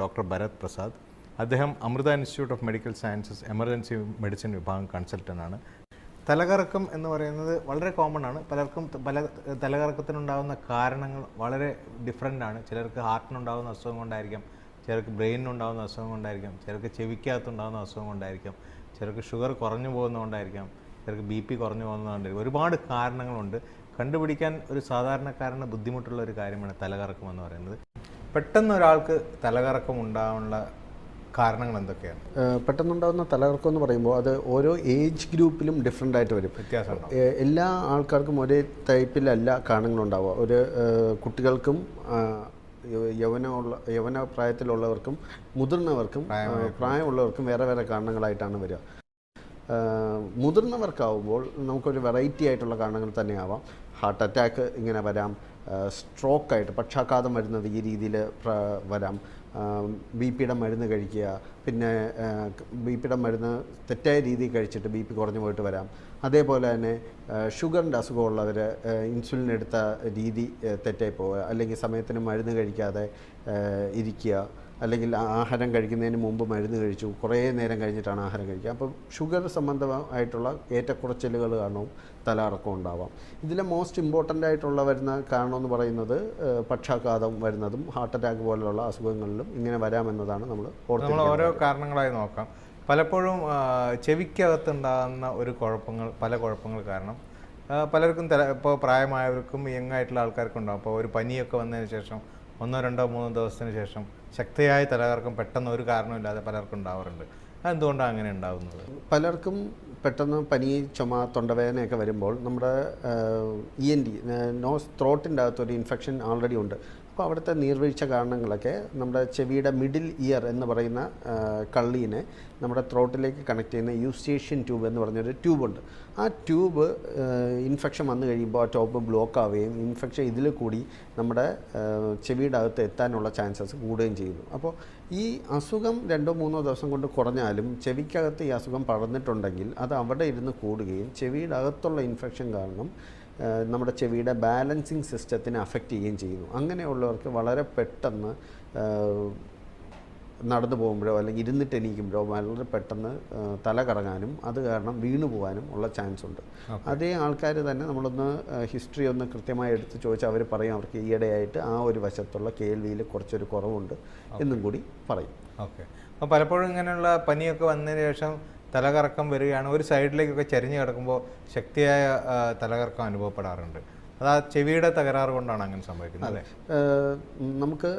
Doctor Bharat Prasad. അദ്ദേഹം Amrita institute of medical sciences emergency medicine വിഭാഗം consultant ആണ്. തലകറക്കം എന്ന് പറയുന്നത് വളരെ കോമൺ ആണ്. പലർക്കും പല തലകറക്കത്തിനുണ്ടാകുന്ന കാരണങ്ങൾ വളരെ ഡിഫറെന്റ് ആണ്. ചിലർക്ക് ഹാർട്ടിനുണ്ടാകുന്ന അസുഖം കൊണ്ടായിരിക്കാം. ചിലർക്ക് ബ്രെയിനിനുണ്ടാകുന്ന അസുഖം കൊണ്ടായിരിക്കാം. ചിലർക്ക് ചെവിക്കകത്തുണ്ടാകുന്ന അസുഖം കൊണ്ടായിരിക്കാം. ചിലർക്ക് ഷുഗർ കുറഞ്ഞു പോകുന്നതുകൊണ്ടായിരിക്കാം ചിലർക്ക് ബി പി കുറഞ്ഞു പോകുന്നതുകൊണ്ടായിരിക്കും ഒരുപാട് കാരണങ്ങളുണ്ട്. കണ്ടുപിടിക്കാൻ ഒരു സാധാരണക്കാരന് ബുദ്ധിമുട്ടുള്ള ഒരു കാര്യമാണ് തലകറക്കം എന്ന് പറയുന്നത്. പെട്ടെന്ന് ഒരാൾക്ക് തലകറക്കം ഉണ്ടാവാനുള്ള കാരണങ്ങൾ എന്തൊക്കെയാണ്? പെട്ടെന്നുണ്ടാകുന്ന തലകറക്കം എന്ന് പറയുമ്പോൾ അത് ഓരോ ഏജ് ഗ്രൂപ്പിലും ഡിഫറെന്റ് ആയിട്ട് വരും. വ്യത്യാസം എല്ലാ ആൾക്കാർക്കും ഒരേ ടൈപ്പിലല്ല കാരണങ്ങളുണ്ടാവുക. ഒരു കുട്ടികൾക്കും യൗവനമുള്ള യൗവന പ്രായത്തിലുള്ളവർക്കും മുതിർന്നവർക്കും പ്രായമുള്ളവർക്കും വേറെ വേറെ കാരണങ്ങളായിട്ടാണ് വരിക. മുതിർന്നവർക്കാവുമ്പോൾ നമുക്കൊരു വെറൈറ്റി ആയിട്ടുള്ള കാരണങ്ങൾ തന്നെയാവാം. ഹാർട്ട് അറ്റാക്ക് ഇങ്ങനെ വരാം. സ്ട്രോക്ക് ആയിട്ട് പക്ഷാഘാതം വരുന്നത് ഈ രീതിയിൽ വരാം. ബി പിയുടെ മരുന്ന് കഴിക്കുക പിന്നെ ബി പിയുടെ മരുന്ന് തെറ്റായ രീതിയിൽ കഴിച്ചിട്ട് ബി പി കുറഞ്ഞു പോയിട്ട് വരാം. അതേപോലെ തന്നെ ഷുഗറിന്റെ അസുഖമുള്ളവർ ഇൻസുലിൻ എടുത്ത രീതി തെറ്റായി പോവുക. അല്ലെങ്കിൽ സമയത്തിന് മരുന്ന് കഴിക്കാതെ ഇരിക്കുക. അല്ലെങ്കിൽ ആഹാരം കഴിക്കുന്നതിന് മുമ്പ് മരുന്ന് കഴിച്ചു. കുറേ നേരം കഴിഞ്ഞിട്ടാണ് ആഹാരം കഴിക്കുക. അപ്പം ഷുഗർ സംബന്ധമായിട്ടുള്ള ഏറ്റക്കുറച്ചിലുകൾ കാരണവും തലകറക്കം ഉണ്ടാവാം. ഇതിലെ മോസ്റ്റ് ഇമ്പോർട്ടന്റ് ആയിട്ടുള്ള വരുന്ന കാരണം എന്ന് പറയുന്നത് പക്ഷാഘാതം വരുന്നതും ഹാർട്ട് അറ്റാക്ക് പോലെയുള്ള അസുഖങ്ങളിലും ഇങ്ങനെ വരാമെന്നതാണ് നമ്മൾ നമ്മൾ ഓരോ കാരണങ്ങളായി നോക്കാം. പലപ്പോഴും ചെവിക്കകത്തുണ്ടാകുന്ന ഒരു കുഴപ്പങ്ങൾ പല കുഴപ്പങ്ങൾ കാരണം പലർക്കും തല ഇപ്പോൾ പ്രായമായവർക്കും യങ് ആയിട്ടുള്ള ആൾക്കാർക്കും ഉണ്ടാകും അപ്പോൾ ഒരു പനിയൊക്കെ വന്നതിന് ശേഷം ഒന്നോ രണ്ടോ മൂന്നോ ദിവസത്തിന് ശേഷം ശക്തിയായ തലകർക്കും പെട്ടെന്ന് ഒരു കാരണമില്ലാതെ പലർക്കും ഉണ്ടാവാറുണ്ട്. അതെന്തുകൊണ്ടാണ് അങ്ങനെ ഉണ്ടാകുന്നത് പലർക്കും പെട്ടെന്ന് പനി ചുമ തൊണ്ടവേദനയൊക്കെ വരുമ്പോൾ നമ്മുടെ ഇ എൻ ഡി നോസ് ത്രോട്ടിന്റെ അകത്തൊരു ഇൻഫെക്ഷൻ ഓൾറെഡി ഉണ്ട്. അപ്പോൾ അവിടുത്തെ നീർവീഴ്ച കാരണങ്ങളൊക്കെ നമ്മുടെ ചെവിയുടെ മിഡിൽ ഇയർ എന്ന് പറയുന്ന കള്ളീനെ നമ്മുടെ ത്രോട്ടിലേക്ക് കണക്ട് ചെയ്യുന്ന യൂസ്റ്റേഷ്യൻ ട്യൂബ് എന്ന് പറഞ്ഞൊരു ട്യൂബുണ്ട് ആ ട്യൂബ് ഇൻഫെക്ഷൻ വന്നു കഴിയുമ്പോൾ ആ ടോപ്പ് ബ്ലോക്ക് ആവുകയും ഇൻഫെക്ഷൻ ഇതിൽ കൂടി നമ്മുടെ ചെവിയുടെ അകത്ത് എത്താനുള്ള ചാൻസസ് കൂടുകയും ചെയ്യുന്നു. അപ്പോൾ ഈ അസുഖം രണ്ടോ മൂന്നോ ദിവസം കൊണ്ട് കുറഞ്ഞാലും ചെവിക്കകത്ത് ഈ അസുഖം പടർന്നിട്ടുണ്ടെങ്കിൽ അത് അവിടെ ഇരുന്ന് കൂടുകയും ചെവിയുടെ അകത്തുള്ള ഇൻഫെക്ഷൻ കാരണം നമ്മുടെ ചെവിയുടെ ബാലൻസിങ് സിസ്റ്റത്തിനെ അഫക്റ്റ് ചെയ്യുകയും ചെയ്യുന്നു. അങ്ങനെയുള്ളവർക്ക് വളരെ പെട്ടെന്ന് നടന്നു പോകുമ്പോഴോ അല്ലെങ്കിൽ ഇരുന്നിട്ട് എണീക്കുമ്പോഴോ വളരെ പെട്ടെന്ന് തല കറങ്ങാനും അത് കാരണം വീണു പോകാനും ഉള്ള ചാൻസ് ഉണ്ട്. അതേ ആൾക്കാർ തന്നെ നമ്മളൊന്ന് ഹിസ്റ്ററി ഒന്ന് കൃത്യമായി എടുത്ത് ചോദിച്ചാൽ അവർ പറയും. അവർക്ക് ഈയിടെയായിട്ട് ആ ഒരു വശത്തുള്ള കേൾവിയിൽ കുറച്ചൊരു കുറവുണ്ട് എന്നും കൂടി പറയും. ഓക്കെ. അപ്പോൾ പലപ്പോഴും ഇങ്ങനെയുള്ള പനിയൊക്കെ വന്നതിന് ശേഷം തലകറക്കം വരികയാണ്. ഒരു സൈഡിലേക്കൊക്കെ ചരിഞ്ഞ് കിടക്കുമ്പോൾ ശക്തിയായ തലകറക്കം അനുഭവപ്പെടാറുണ്ട്. അത് ആ ചെവിയുടെ തകരാറ് കൊണ്ടാണ് അങ്ങനെ സംഭവിക്കുന്നത് അല്ലേ? നമുക്ക്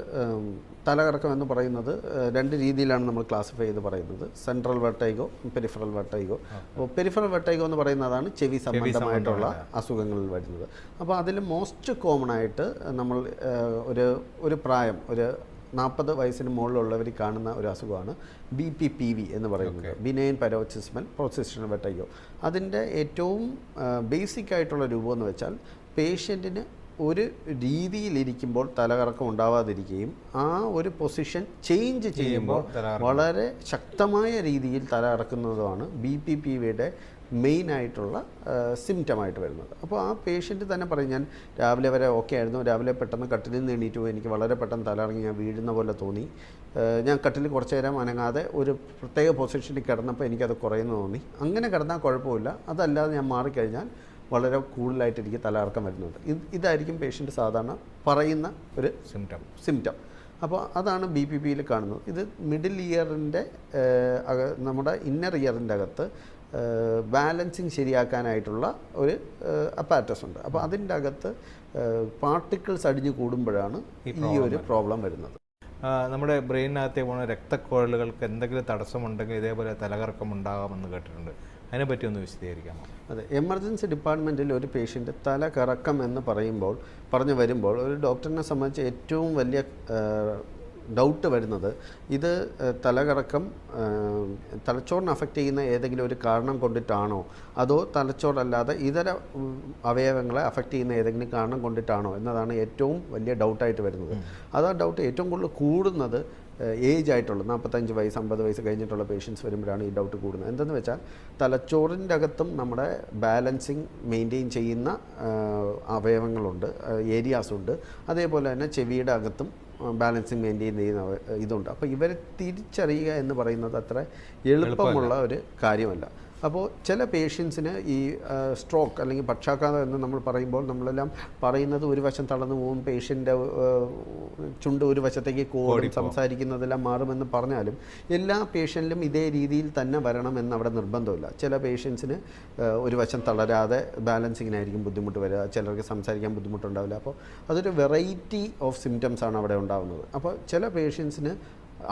തലകറക്കം എന്ന് പറയുന്നത് രണ്ട് രീതിയിലാണ് നമ്മൾ ക്ലാസിഫൈ ചെയ്ത് പറയുന്നത്. Central vertigo peripheral vertigo. അപ്പോൾ പെരിഫറൽ വെർട്ടൈഗോ എന്ന് പറയുന്നതാണ് ചെവി സംബന്ധമായിട്ടുള്ള അസുഖങ്ങളിൽ വരുന്നത്. അപ്പോൾ അതിൽ മോസ്റ്റ് കോമൺ ആയിട്ട് നമ്മൾ ഒരു ഒരു പ്രായം ഒരു നാൽപ്പത് വയസ്സിന് മുകളിലുള്ളവർ കാണുന്ന ഒരു അസുഖമാണ് ബി പി പി വി എന്ന് പറയുന്നത്. ബിനൈൻ പരോക്സിസ്മൽ പ്രോസിസ്റ്റൽ വെട്ടയ്യോ അതിന്റെ ഏറ്റവും ബേസിക് ആയിട്ടുള്ള രൂപം എന്ന് വെച്ചാൽ പേഷ്യന്റിന് ഒരു രീതിയിലിരിക്കുമ്പോൾ തലകറക്കം ഉണ്ടാവാതിരിക്കുകയും ആ ഒരു പൊസിഷൻ ചേഞ്ച് ചെയ്യുമ്പോൾ വളരെ ശക്തമായ രീതിയിൽ തല കറക്കുന്നതുമാണ് ബി പി പി വിയുടെ മെയിൻ ആയിട്ടുള്ള സിംറ്റമായിട്ട് വരുന്നത്. അപ്പോൾ ആ പേഷ്യന്റ് തന്നെ പറയും ഞാൻ രാവിലെ വരെ ഓക്കെ ആയിരുന്നു. രാവിലെ പെട്ടെന്ന് കട്ടിലിൽ നിന്ന് എണീറ്റ് പോയി. എനിക്ക് വളരെ പെട്ടെന്ന് തലയിറങ്ങി ഞാൻ വീഴുന്ന പോലെ തോന്നി. ഞാൻ കട്ടിൽ കുറച്ച് നേരം അനങ്ങാതെ ഒരു പ്രത്യേക പൊസിഷനിൽ കിടന്നപ്പോൾ എനിക്കത് കുറയുന്നു തോന്നി. അങ്ങനെ കിടന്നാൽ കുഴപ്പമില്ല. അതല്ലാതെ ഞാൻ മാറിക്കഴിഞ്ഞാൽ വളരെ കൂടുതലായിട്ട് എനിക്ക് തലകറക്കം വരുന്നുണ്ട്. ഇത് ഇതായിരിക്കും പേഷ്യന്റ് സാധാരണ പറയുന്ന ഒരു സിംറ്റം സിംറ്റം അപ്പോൾ അതാണ് ബി പി പിയിൽ കാണുന്നത്. ഇത് മിഡിൽ ഇയറിന്റെ നമ്മുടെ ഇന്നർ ഇയറിന്റെ അകത്ത് ബാലൻസിങ് ശരിയാക്കാനായിട്ടുള്ള ഒരു അപ്പാറ്റസ് ഉണ്ട്. അപ്പോൾ അതിന്റെ അകത്ത് പാർട്ടിക്കിൾസ് അടിഞ്ഞു കൂടുമ്പോഴാണ് ഈ ഒരു പ്രോബ്ലം വരുന്നത്. നമ്മുടെ ബ്രെയിനകത്തെ പോകുന്ന രക്തക്കുഴലുകൾക്ക് എന്തെങ്കിലും തടസ്സമുണ്ടെങ്കിൽ ഇതേപോലെ തലകറക്കം ഉണ്ടാകാമെന്ന് കേട്ടിട്ടുണ്ട് അതിനെപ്പറ്റി ഒന്ന് വിശദീകരിക്കാമോ? അതെ എമർജൻസി ഡിപ്പാർട്ട്മെന്റിൽ ഒരു പേഷ്യന്റ് തല കറക്കം എന്ന് പറയുമ്പോൾ പറഞ്ഞു വരുമ്പോൾ ഒരു ഡോക്ടറിനെ സംബന്ധിച്ച് ഏറ്റവും വലിയ ഡൗട്ട് വരുന്നത് ഇത് തലകറക്കം തലച്ചോറിനെ അഫക്റ്റ് ചെയ്യുന്ന ഏതെങ്കിലും ഒരു കാരണം കൊണ്ടിട്ടാണോ? അതോ തലച്ചോറല്ലാതെ ഇതര അവയവങ്ങളെ അഫക്റ്റ് ചെയ്യുന്ന ഏതെങ്കിലും കാരണം കൊണ്ടിട്ടാണോ? എന്നതാണ് ഏറ്റവും വലിയ ഡൗട്ടായിട്ട് വരുന്നത്. അത് ആ ഡൗട്ട് ഏറ്റവും കൂടുതൽ കൂടുന്നത് ഏജ് ആയിട്ടുള്ള നാൽപ്പത്തഞ്ച് വയസ്സ് അമ്പത് വയസ്സ് കഴിഞ്ഞിട്ടുള്ള പേഷ്യൻസ് വരുമ്പോഴാണ് ഈ ഡൗട്ട് കൂടുന്നത്. എന്തെന്ന് വെച്ചാൽ തലച്ചോറിന്റെ അകത്തും നമ്മുടെ ബാലൻസിങ് മെയിന്റെയിൻ ചെയ്യുന്ന അവയവങ്ങളുണ്ട് ഏരിയാസ് ഉണ്ട്. അതേപോലെ തന്നെ ചെവിയുടെ അകത്തും ബാലൻസിങ് മെയിന്റെയിൻ ചെയ്യുന്ന ഇതുണ്ട്. അപ്പോൾ ഇവരെ തിരിച്ചറിയുക എന്ന് പറയുന്നത് അത്ര എളുപ്പമുള്ള ഒരു കാര്യമല്ല. അപ്പോൾ ചില പേഷ്യൻസിന് ഈ സ്ട്രോക്ക് അല്ലെങ്കിൽ പക്ഷാഘാതം എന്ന് നമ്മൾ പറയുമ്പോൾ നമ്മളെല്ലാം പറയുന്നത് ഒരു വശം തളർന്നു പോകും പേഷ്യന്റെ ചുണ്ട് ഒരു വശത്തേക്ക് കോടും സംസാരിക്കുന്നതെല്ലാം മാറുമെന്ന് പറഞ്ഞാലും എല്ലാ പേഷ്യന്റിലും ഇതേ രീതിയിൽ തന്നെ വരണമെന്ന് അവിടെ നിർബന്ധമില്ല. ചില പേഷ്യൻസിന് ഒരു വശം തളരാതെ ബാലൻസിങ്ങിനായിരിക്കും ബുദ്ധിമുട്ട് വരിക ചിലർക്ക് സംസാരിക്കാൻ ബുദ്ധിമുട്ടുണ്ടാവില്ല. അപ്പോൾ അതൊരു വെറൈറ്റി ഓഫ് സിംറ്റംസ് ആണ് അവിടെ ഉണ്ടാകുന്നത് അപ്പോൾ ചില പേഷ്യൻസിന്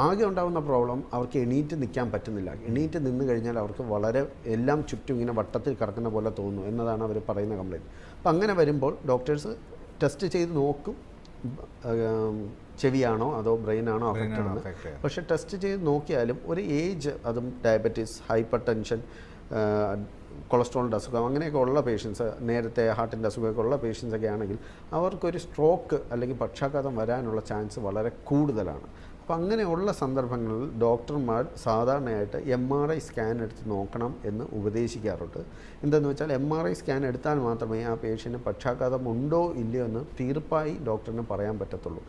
ആകെ ഉണ്ടാകുന്ന പ്രോബ്ലം അവർക്ക് എണീറ്റ് നിൽക്കാൻ പറ്റുന്നില്ല. എണീറ്റ് നിന്ന് കഴിഞ്ഞാൽ അവർക്ക് വളരെ എല്ലാം ചുറ്റും ഇങ്ങനെ വട്ടത്തിൽ കിടക്കുന്ന പോലെ തോന്നുന്നു എന്നതാണ് അവർ പറയുന്ന കംപ്ലയിന്റ് അപ്പം അങ്ങനെ വരുമ്പോൾ ഡോക്ടേഴ്സ് ടെസ്റ്റ് ചെയ്ത് നോക്കും ചെവിയാണോ അതോ ബ്രെയിനാണോ അഫക്റ്റഡ് ആണ്. പക്ഷേ ടെസ്റ്റ് ചെയ്ത് നോക്കിയാലും ഒരു ഏജ് അതും ഡയബറ്റീസ് ഹൈപ്പർ ടെൻഷൻ കൊളസ്ട്രോളിന്റെ അസുഖം അങ്ങനെയൊക്കെ ഉള്ള പേഷ്യൻസ് നേരത്തെ ഹാർട്ടിന്റെ അസുഖമൊക്കെ ഉള്ള പേഷ്യൻസ് ഒക്കെ ആണെങ്കിൽ അവർക്കൊരു സ്ട്രോക്ക് അല്ലെങ്കിൽ പക്ഷാഘാതം വരാനുള്ള ചാൻസ് വളരെ കൂടുതലാണ്. അപ്പോൾ അങ്ങനെയുള്ള സന്ദർഭങ്ങളിൽ ഡോക്ടർമാർ സാധാരണയായിട്ട് എം ആർ ഐ സ്കാൻ എടുത്ത് നോക്കണം എന്ന് ഉപദേശിക്കാറുണ്ട്. എന്തെന്ന് വെച്ചാൽ എം ആർ ഐ സ്കാൻ എടുത്താൽ മാത്രമേ ആ പേഷ്യന് പക്ഷാഘാതം ഉണ്ടോ ഇല്ലയോ എന്ന് തീർപ്പായി ഡോക്ടറിന് പറയാൻ പറ്റത്തുള്ളൂ.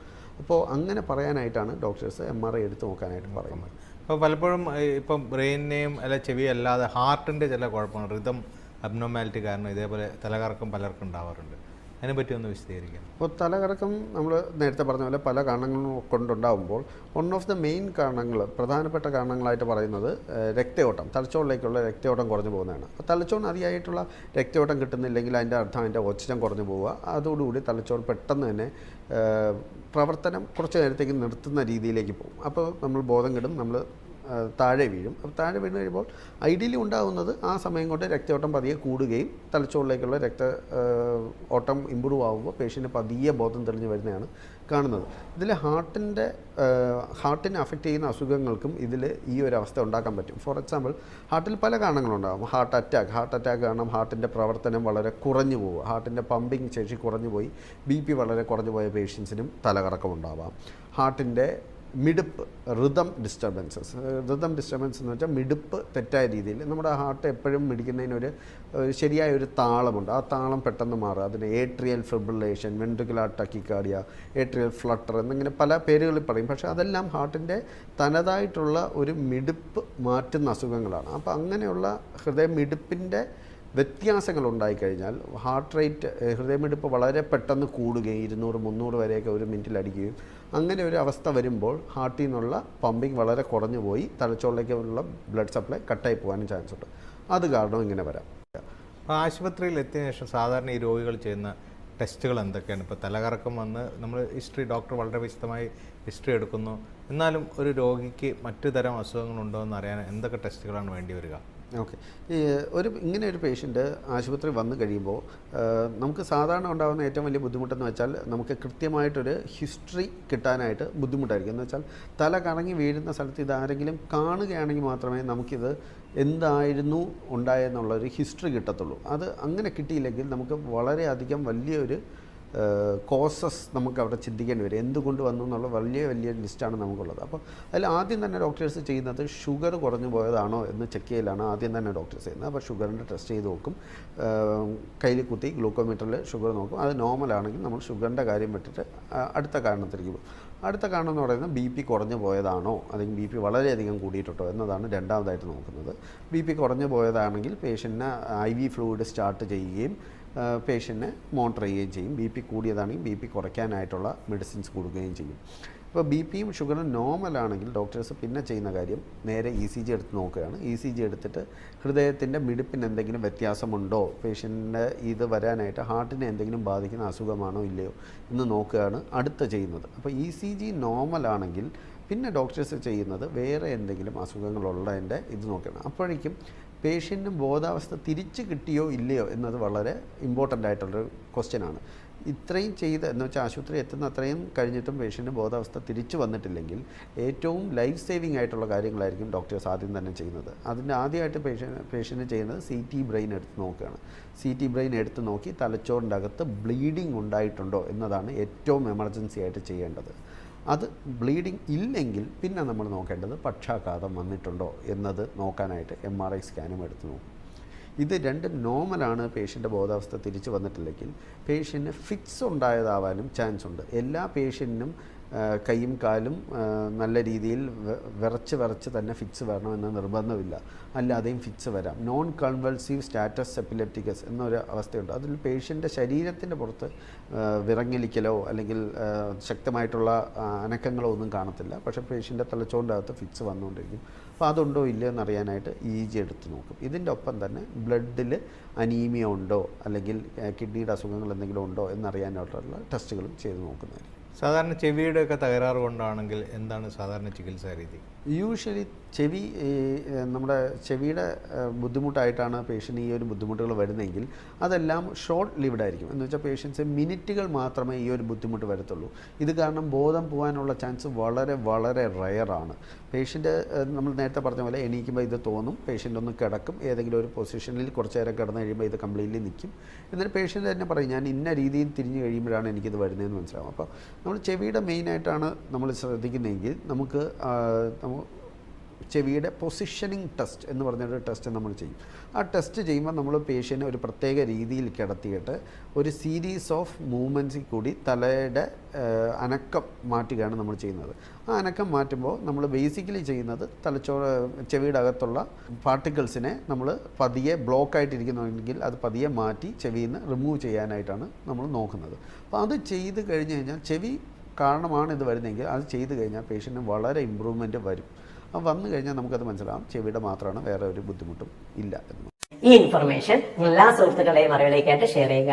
അപ്പോൾ അങ്ങനെ പറയാനായിട്ടാണ് ഡോക്ടേഴ്സ് എം ആർ ഐ എടുത്ത് നോക്കാനായിട്ട് പറയുന്നത്. അപ്പോൾ പലപ്പോഴും ഇപ്പം ബ്രെയിനെയും അല്ല ചെവി അല്ലാതെ ഹാർട്ടിന്റെ ചില കുഴപ്പങ്ങൾ റിതം അബ്നോമാലിറ്റി കാരണം ഇതേപോലെ തലകറക്കം പലർക്കും ഉണ്ടാവാറുണ്ട്. അതിനെപ്പറ്റി ഒന്ന് വിശദീകരിക്കാം. അപ്പോൾ തലകറക്കം നമ്മൾ നേരത്തെ പറഞ്ഞ പോലെ പല കാരണങ്ങളും കൊണ്ടുണ്ടാകുമ്പോൾ വൺ ഓഫ് ദ മെയിൻ കാരണങ്ങൾ പ്രധാനപ്പെട്ട കാരണങ്ങളായിട്ട് പറയുന്നത് രക്തയോട്ടം തലച്ചോറിലേക്കുള്ള രക്തയോട്ടം കുറഞ്ഞു പോകുന്നതാണ്. അപ്പോൾ തലച്ചോറിന് അതിയായിട്ടുള്ള രക്തയോട്ടം കിട്ടുന്നില്ലെങ്കിൽ അതിന്റെ അർത്ഥം അതിന്റെ ഓക്സിജൻ കുറഞ്ഞു പോവുക. അതോടുകൂടി തലച്ചോൾ പെട്ടെന്ന് തന്നെ പ്രവർത്തനം കുറച്ച് നേരത്തേക്ക് നിർത്തുന്ന രീതിയിലേക്ക് പോകും. അപ്പോൾ നമ്മൾ ബോധം കിടും നമ്മൾ താഴെ വീഴും. അപ്പോൾ താഴെ വീണ് കഴിയുമ്പോൾ ഐഡിയലി ഉണ്ടാകുന്നത് ആ സമയം കൊണ്ട് രക്തയോട്ടം പതിയെ കൂടുകയും തലച്ചോറിലേക്കുള്ള രക്ത ഓട്ടം ഇമ്പ്രൂവ് ആകുമ്പോൾ പേഷ്യന്റ് പതിയെ ബോധം തെളിഞ്ഞ് വരുന്നതാണ് കാണുന്നത്. ഇതിൽ ഹാർട്ടിന്റെ ഹാർട്ടിനെ അഫക്റ്റ് ചെയ്യുന്ന അസുഖങ്ങൾക്കും ഇതിൽ ഈ ഒരു അവസ്ഥ ഉണ്ടാക്കാൻ പറ്റും. ഫോർ എക്സാമ്പിൾ ഹാർട്ടിൽ പല കാരണങ്ങളുണ്ടാകും. ഹാർട്ട് അറ്റാക്ക് ഹാർട്ട് അറ്റാക്ക് കാരണം ഹാർട്ടിന്റെ പ്രവർത്തനം വളരെ കുറഞ്ഞു പോകും ഹാർട്ടിന്റെ പമ്പിങ് ശേഷി കുറഞ്ഞു പോയി. ബി പി വളരെ കുറഞ്ഞു പോയ പേഷ്യൻസിനും തലകറക്കം ഉണ്ടാവാം ഹാർട്ടിന്റെ മിടുപ്പ് ഋതം ഡിസ്റ്റർബൻസസ് ഋതം ഡിസ്റ്റർബൻസ് എന്ന് വെച്ചാൽ മിടുപ്പ് തെറ്റായ രീതിയിൽ. നമ്മുടെ ഹാർട്ട് എപ്പോഴും മിടിക്കുന്നതിനൊരു ശരിയായ ഒരു താളമുണ്ട്. ആ താളം പെട്ടെന്ന് മാറുക. അതിന് atrial fibrillation ventricular tachycardia atrial flutter എന്നിങ്ങനെ പല പേരുകളിൽ പറയും. പക്ഷേ അതെല്ലാം ഹാർട്ടിന്റെ തനതായിട്ടുള്ള ഒരു മിടുപ്പ് മാറ്റുന്ന അസുഖങ്ങളാണ്. അപ്പോൾ അങ്ങനെയുള്ള ഹൃദയമിടുപ്പിന്റെ വ്യത്യാസങ്ങൾ ഉണ്ടായിക്കഴിഞ്ഞാൽ ഹാർട്ട് റേറ്റ് ഹൃദയമിടിപ്പ് വളരെ പെട്ടെന്ന് കൂടുകയും ഇരുന്നൂറ് മുന്നൂറ് വരെയൊക്കെ ഒരു മിനിറ്റിൽ അടിക്കുകയും അങ്ങനെ ഒരു അവസ്ഥ വരുമ്പോൾ ഹാർട്ടിൽ നിന്നുള്ള പമ്പിങ് വളരെ കുറഞ്ഞു പോയി തലച്ചോറിലേക്കുള്ള ബ്ലഡ് സപ്ലൈ കട്ടായി പോകാനും ചാൻസ് ഉണ്ട്. അത് കാരണം ഇങ്ങനെ വരാം. ആശുപത്രിയിൽ എത്തിയ ശേഷം സാധാരണ ഈ രോഗികൾ ചെയ്യുന്ന ടെസ്റ്റുകൾ എന്തൊക്കെയാണ്? ഇപ്പോൾ തലകറക്കം വന്ന് നമ്മൾ ഹിസ്റ്ററി ഡോക്ടർ വളരെ വിശദമായി ഹിസ്റ്ററി എടുക്കുന്നു. എന്നാലും ഒരു രോഗിക്ക് മറ്റു തരം അസുഖങ്ങളുണ്ടോ എന്ന് അറിയാൻ എന്തൊക്കെ ടെസ്റ്റുകളാണ് വേണ്ടി വരിക? ഓക്കെ. ഈ ഒരു ഇങ്ങനെ ഒരു പേഷ്യന്റ് ആശുപത്രി വന്നു കഴിയുമ്പോൾ നമുക്ക് സാധാരണ ഉണ്ടാകുന്ന ഏറ്റവും വലിയ ബുദ്ധിമുട്ടെന്ന് വെച്ചാൽ നമുക്ക് കൃത്യമായിട്ടൊരു ഹിസ്റ്ററി കിട്ടാനായിട്ട് ബുദ്ധിമുട്ടായിരിക്കും. എന്ന് വെച്ചാൽ തല കറങ്ങി വീഴുന്ന സ്ഥലത്ത് ഇതാരെങ്കിലും കാണുകയാണെങ്കിൽ മാത്രമേ നമുക്കിത് എന്തായിരുന്നു ഉണ്ടായെന്നുള്ളൊരു ഹിസ്റ്ററി കിട്ടത്തുള്ളൂ. അത് അങ്ങനെ കിട്ടിയില്ലെങ്കിൽ നമുക്ക് വളരെയധികം വലിയൊരു കോസസ് നമുക്ക് അവിടെ ചിന്തിക്കേണ്ടി വരും. എന്തുകൊണ്ട് വന്നു എന്നുള്ള വലിയ വലിയ ലിസ്റ്റാണ് നമുക്കുള്ളത്. അപ്പോൾ അതിൽ ആദ്യം തന്നെ ഡോക്ടേഴ്സ് ചെയ്യുന്നത് ഷുഗർ കുറഞ്ഞു പോയതാണോ എന്ന് ചെക്ക് ചെയ്യലാണ് ആദ്യം തന്നെ ഡോക്ടേഴ്സ് ചെയ്യുന്നത്. അപ്പോൾ ഷുഗറിന്റെ ടെസ്റ്റ് ചെയ്ത് നോക്കും. കയ്യിൽ കുത്തി ഗ്ലൂക്കോമീറ്ററിൽ ഷുഗർ നോക്കും. അത് നോർമൽ ആണെങ്കിൽ നമ്മൾ ഷുഗറിന്റെ കാര്യം വിട്ടിട്ട് അടുത്ത കാരണത്തിലേക്ക് പോകും. അടുത്ത കാരണം എന്ന് പറയുന്നത് ബി പി കുറഞ്ഞു പോയതാണോ? അല്ലെങ്കിൽ ബി പി വളരെയധികം കൂടിയിട്ടുണ്ടോ? എന്നതാണ് രണ്ടാമതായിട്ട് നോക്കുന്നത്. ബി പി കുറഞ്ഞു പോയതാണെങ്കിൽ പേഷ്യന്റിന് ഐ വി ഫ്ലൂയിഡ് സ്റ്റാർട്ട് ചെയ്യുകയും പേഷ്യന്റിനെ മോണിറ്റർ ചെയ്യുകയും ചെയ്യും. ബി പി കൂടിയതാണെങ്കിൽ ബി പി കുറയ്ക്കാനായിട്ടുള്ള മെഡിസിൻസ് കൊടുക്കുകയും ചെയ്യും. ഇപ്പോൾ ബി പിയും ഷുഗറും നോർമലാണെങ്കിൽ ഡോക്ടേഴ്സ് പിന്നെ ചെയ്യുന്ന കാര്യം നേരെ ഇ സി ജി എടുത്ത് നോക്കുകയാണ്. ഇ സി ജി എടുത്തിട്ട് ഹൃദയത്തിന്റെ മിടിപ്പിന് എന്തെങ്കിലും വ്യത്യാസമുണ്ടോ? പേഷ്യന്റിന്റെ ഇത് വരാനായിട്ട് ഹാർട്ടിനെ എന്തെങ്കിലും ബാധിക്കുന്ന അസുഖമാണോ ഇല്ലയോ എന്ന് നോക്കുകയാണ് അടുത്ത ചെയ്യുന്നത്. അപ്പോൾ ഇ സി ജി നോർമലാണെങ്കിൽ പിന്നെ ഡോക്ടേഴ്സ് ചെയ്യുന്നത് വേറെ എന്തെങ്കിലും അസുഖങ്ങളുള്ളതിന്റെ ഇത് നോക്കണം അപ്പോഴേക്കും പേഷ്യന്റിന് ബോധാവസ്ഥ തിരിച്ച് കിട്ടിയോ ഇല്ലയോ എന്നത് വളരെ ഇമ്പോർട്ടന്റ് ആയിട്ടുള്ളൊരു ക്വസ്റ്റ്യനാണ് ഇത്രയും ചെയ്ത് എന്ന് വെച്ചാൽ ആശുപത്രി എത്തുന്ന അത്രയും കഴിഞ്ഞിട്ടും പേഷ്യന്റ് ബോധാവസ്ഥ തിരിച്ചു വന്നിട്ടില്ലെങ്കിൽ ഏറ്റവും ലൈഫ് സേവിങ് ആയിട്ടുള്ള കാര്യങ്ങളായിരിക്കും ഡോക്ടേഴ്സ് ആദ്യം തന്നെ ചെയ്യുന്നത്. അതിന്റെ ആദ്യമായിട്ട് പേഷ്യൻ പേഷ്യന്റ് ചെയ്യുന്നത് സി ടി ബ്രെയിൻ എടുത്ത് നോക്കുകയാണ്. സി ടി ബ്രെയിൻ എടുത്ത് നോക്കി തലച്ചോറിന്റെ അകത്ത് ബ്ലീഡിങ് ഉണ്ടായിട്ടുണ്ടോ എന്നതാണ് ഏറ്റവും എമർജൻസി ആയിട്ട് ചെയ്യേണ്ടത്. അത് ബ്ലീഡിങ് ഇല്ലെങ്കിൽ പിന്നെ നമ്മൾ നോക്കേണ്ടത് പക്ഷാഘാതം വന്നിട്ടുണ്ടോ എന്നത് നോക്കാനായിട്ട് എം ആർ ഐ സ്കാനും എടുത്തു നോക്കും. ഇത് രണ്ടും നോർമലാണ് പേഷ്യന്റെ ബോധാവസ്ഥ തിരിച്ചു വന്നിട്ടില്ലെങ്കിൽ പേഷ്യന്റിന് ഫിക്സ് ഉണ്ടായതാവാനും ചാൻസ് ഉണ്ട്. എല്ലാ പേഷ്യന്റിനും കൈയും കാലും നല്ല രീതിയിൽ വിറച്ച് വിറച്ച് തന്നെ ഫിക്സ് വരണമെന്ന് നിർബന്ധമില്ല. അല്ലാതെയും ഫിക്സ് വരാം. നോൺ കൺവൾസീവ് സ്റ്റാറ്റസ് എപ്പിലെപ്റ്റിക്കസ് എന്നൊരു അവസ്ഥയുണ്ട്. അതിൽ പേഷ്യന്റെ ശരീരത്തിന്റെ പുറത്ത് വിറങ്ങലിക്കലോ അല്ലെങ്കിൽ ശക്തമായിട്ടുള്ള അനക്കങ്ങളോ ഒന്നും കാണത്തില്ല. പക്ഷേ പേഷ്യന്റെ തലച്ചോറിന്റെ ഫിക്സ് വന്നുകൊണ്ടിരിക്കും. അപ്പോൾ അതുണ്ടോ ഇല്ലയോ എന്നറിയാനായിട്ട് ഇ ജി എടുത്ത് നോക്കും. ഇതിന്റെ ഒപ്പം തന്നെ ബ്ലഡിൽ അനീമിയ ഉണ്ടോ അല്ലെങ്കിൽ കിഡ്നിയുടെ അസുഖങ്ങൾ എന്തെങ്കിലും ഉണ്ടോ എന്നറിയാനായിട്ടുള്ള ടെസ്റ്റുകളും ചെയ്ത് നോക്കുന്നതായിരിക്കും. സാധാരണ ചെവിയുടെ ഒക്കെ തകരാറ് കൊണ്ടാണെങ്കിൽ എന്താണ് സാധാരണ ചികിത്സാ രീതി യൂഷ്വലി ചെവി നമ്മുടെ ചെവിയുടെ ബുദ്ധിമുട്ടായിട്ടാണ് പേഷ്യന്റ് ഈ ഒരു ബുദ്ധിമുട്ടുകൾ വരുന്നതെങ്കിൽ അതെല്ലാം ഷോർട്ട് ലിവ്ഡ് ആയിരിക്കും. എന്ന് വെച്ചാൽ പേഷ്യൻസ് മിനിറ്റുകൾ മാത്രമേ ഈ ഒരു ബുദ്ധിമുട്ട് വരത്തുള്ളൂ. ഇത് കാരണം ബോധം പോകാനുള്ള ചാൻസ് വളരെ വളരെ റയറാണ് പേഷ്യന്റ് നമ്മൾ നേരത്തെ പറഞ്ഞ പോലെ എണീക്കുമ്പോൾ ഇത് തോന്നും പേഷ്യന്റ് ഒന്ന് കിടക്കും ഏതെങ്കിലും ഒരു പൊസിഷനിൽ കുറച്ച് നേരം കിടന്ന് കഴിയുമ്പോൾ ഇത് കംപ്ലീറ്റ്ലി നിൽക്കും. എന്നിട്ട് പേഷ്യന്റ് തന്നെ പറയും ഞാൻ ഇന്ന രീതിയിൽ തിരിഞ്ഞു കഴിയുമ്പോഴാണ് എനിക്കിത് വരുന്നതെന്ന് മനസ്സിലാവും. അപ്പോൾ നമ്മൾ ചെവിയുടെ മെയിനായിട്ടാണ് നമ്മൾ ശ്രദ്ധിക്കുന്നതെങ്കിൽ നമുക്ക് ചെവിയുടെ പൊസിഷനിങ് ടെസ്റ്റ് എന്ന് പറഞ്ഞൊരു ടെസ്റ്റ് നമ്മൾ ചെയ്യും. ആ ടെസ്റ്റ് ചെയ്യുമ്പോൾ നമ്മൾ പേഷ്യനെ ഒരു പ്രത്യേക രീതിയിൽ കിടത്തിയിട്ട് ഒരു സീരീസ് ഓഫ് മൂവ്മെന്റ്സിൽ കൂടി തലയുടെ അനക്കം മാറ്റുകയാണ് നമ്മൾ ചെയ്യുന്നത്. ആ അനക്കം മാറ്റുമ്പോൾ നമ്മൾ ബേസിക്കലി ചെയ്യുന്നത് തലച്ചോ ചെവിയുടെ അകത്തുള്ള പാർട്ടിക്കിൾസിനെ നമ്മൾ പതിയെ ബ്ലോക്ക് ആയിട്ടിരിക്കുന്നുണ്ടെങ്കിൽ അത് പതിയെ മാറ്റി ചെവിയിൽ നിന്ന് റിമൂവ് ചെയ്യാനായിട്ടാണ് നമ്മൾ നോക്കുന്നത്. അപ്പോൾ അത് ചെയ്ത് കഴിഞ്ഞ് കഴിഞ്ഞാൽ ചെവി കാരണമാണ് ഇത് വരുന്നതെങ്കിൽ അത് ചെയ്ത് കഴിഞ്ഞാൽ പേഷ്യന്റിന് വളരെ ഇമ്പ്രൂവ്മെന്റ് വരും. അപ്പോൾ വന്നു കഴിഞ്ഞാൽ നമുക്കത് മനസ്സിലാവും. ചെവിയുടെ മാത്രമാണ് വേറെ ഒരു ബുദ്ധിമുട്ടും ഇല്ല എന്ന്. ഈ ഇൻഫർമേഷൻ എല്ലാ സുഹൃത്തുക്കളുടെയും അറിവിലേക്കായിട്ട് ഷെയർ ചെയ്യുക.